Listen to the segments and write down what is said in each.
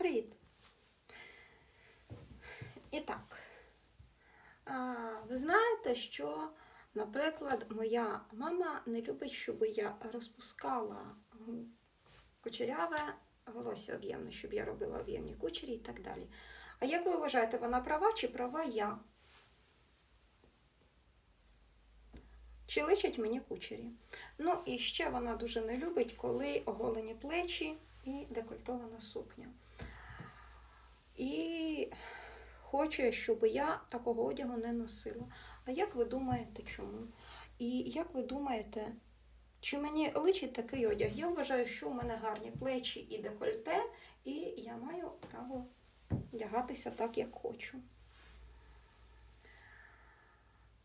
Привіт. І так, ви знаєте, що, наприклад, моя мама не любить, щоб я розпускала кучеряве волосся об'ємне, щоб я робила об'ємні кучері і так далі. А як ви вважаєте, вона права чи права я? Чи личать мені кучері? Ну і ще вона дуже не любить, коли оголені плечі і декольтована сукня. І хоче, щоб я такого одягу не носила. А як ви думаєте, чому? І як ви думаєте, чи мені личить такий одяг? Я вважаю, що у мене гарні плечі і декольте, і я маю право вдягатися так, як хочу.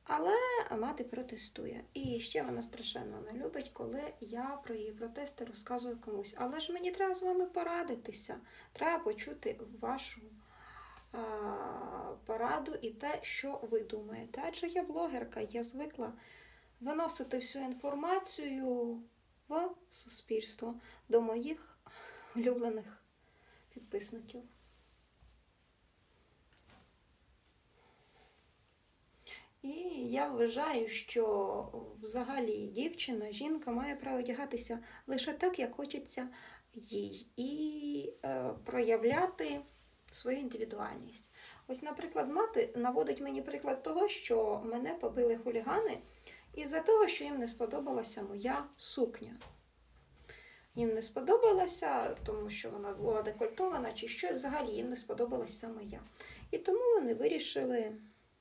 Але мати протестує. І ще вона страшенно не любить, коли я про її протести розказую комусь. Але ж мені треба з вами порадитися. Треба почути вашу а, пораду і те, що ви думаєте. Адже я блогерка, я звикла виносити всю інформацію в суспільство до моїх улюблених підписників. І я вважаю, що взагалі дівчина, жінка має право одягатися лише так, як хочеться їй, і е, проявляти свою індивідуальність. Ось, наприклад, мати наводить мені приклад того, що мене побили хулігани із-за того, що їм не сподобалася моя сукня. Їм не сподобалася, тому що вона була декольтована, чи що, взагалі їм не сподобалась саме я. І тому вони вирішили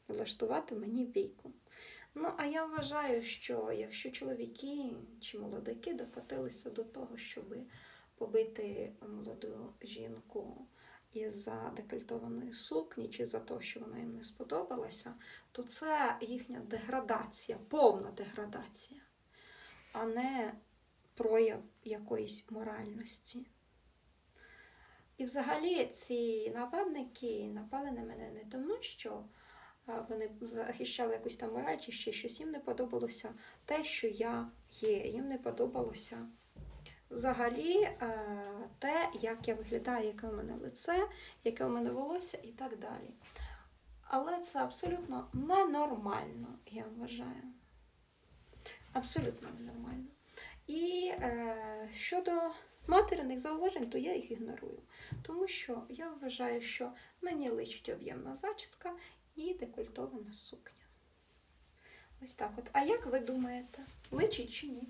влаштувати мені бійку. Ну, а я вважаю, що якщо чоловіки чи молодики докотилися до того, щоб побити молоду жінку із-за декольтованої сукні, чи за те, що вона їм не сподобалася, то це їхня деградація, повна деградація, а не прояв якоїсь моральності. І взагалі ці нападники напали на мене не тому, що вони захищали якусь там мораль чи ще щось. Їм не подобалося те, що я є. Їм не подобалося взагалі те, як я виглядаю, яке у мене лице, яке у мене волосся і так далі. Але це абсолютно ненормально, я вважаю. Абсолютно ненормально. І е, щодо материних зауважень, то я їх ігнорую. Тому що я вважаю, що мені личить об'ємна зачіска і декольтована сукня. Ось так от. А як ви думаєте, личить чи ні?